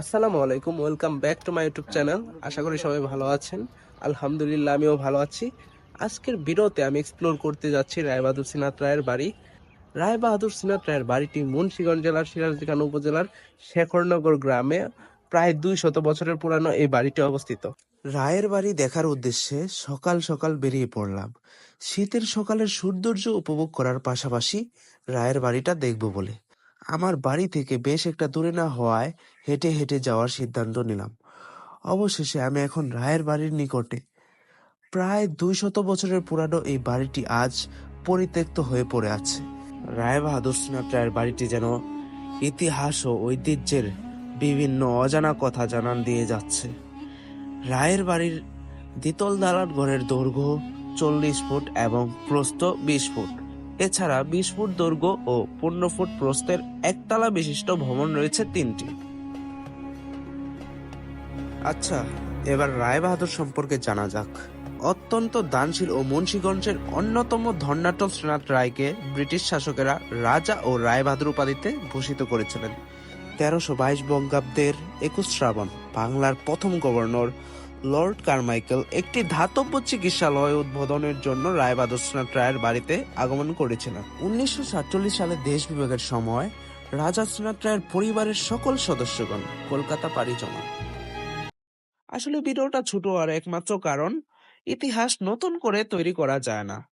আসসালামু আলাইকুম, welcome back to my YouTube channel. আশা করি সবাই ভালো আছেন। আলহামদুলিল্লাহ, আমিও ভালো আছি। আজকের ভিডিওতে আমি এক্সপ্লোর করতে যাচ্ছি রায়বাহাদুর সিনাত রায়ের বাড়ি। রায়বাহাদুর সিনাত রায়ের বাড়িটি মুন্সিগঞ্জ জেলার সিরাজদিখান উপজেলার শেখরনগর গ্রামে প্রায় দুই শত বছরের পুরানো এই বাড়িটি অবস্থিত। রায়ের বাড়ি দেখার উদ্দেশ্যে সকাল সকাল বেরিয়ে পড়লাম। শীতের সকালের সৌন্দর্য উপভোগ করার পাশাপাশি রায়ের বাড়িটা দেখব বলে। আমার বাড়ি থেকে বেশ একটা দূরে না হওয়ায় হেঁটে হেঁটে যাওয়ার সিদ্ধান্ত নিলাম। অবশেষে আমি এখন রায়ের বাড়ির নিকটে। প্রায় দুই শত বছরের পুরানো এই বাড়িটি আজ পরিত্যক্ত হয়ে পড়ে আছে। রায় বাহাদুর সিনহাট রায়ের বাড়িটি যেন ইতিহাস ও ঐতিহ্যের বিভিন্ন অজানা কথা জানান দিয়ে যাচ্ছে। রায়ের বাড়ির দ্বিতল দালান ঘরের দৈর্ঘ্য চল্লিশ ফুট এবং প্রস্থ বিশ ফুট। এছাড়া বিশ ফুট দৈর্ঘ্য ও পনেরো ফুট প্রস্থের একতলা বিশিষ্ট ভবন রয়েছে তিনটি। আচ্ছা এবার রায়বাহাদুর সম্পর্কে জানা যাক। অত্যন্ত দানশীল ও মুন্সীগঞ্জের অন্যতম ধর্নাট্য শ্রীনাথ রায়কে ব্রিটিশ শাসকেরা রাজা ও রায়বাহাদুর উপাধিতে ভূষিত করেছিলেন। তেরোশো বাইশ বঙ্গাব্দের একুশ শ্রাবণ বাংলার প্রথম গভর্নর লর্ড কারমাইকেল একটি ধাতব্য চিকিৎসালয় উদ্বোধনের জন্য রায়বাহাদুর শ্রীনাথ রায়ের বাড়িতে আগমন করেছিলেন। উনিশশো সাতচল্লিশ সালে দেশ বিভাগের সময় রাজা শ্রীনাথ রায়ের পরিবারের সকল সদস্যগণ কলকাতা পাড়ি জমান। আসলে ভিডিওটা ছোট আর একমাত্র কারণ, ইতিহাস নতুন করে তৈরি করা যায় না।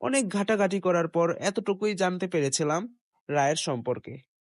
অনেক ঘাটাঘাটি করার পর এতটুকুই জানতে পেরেছিলাম রায়ের সম্পর্কে।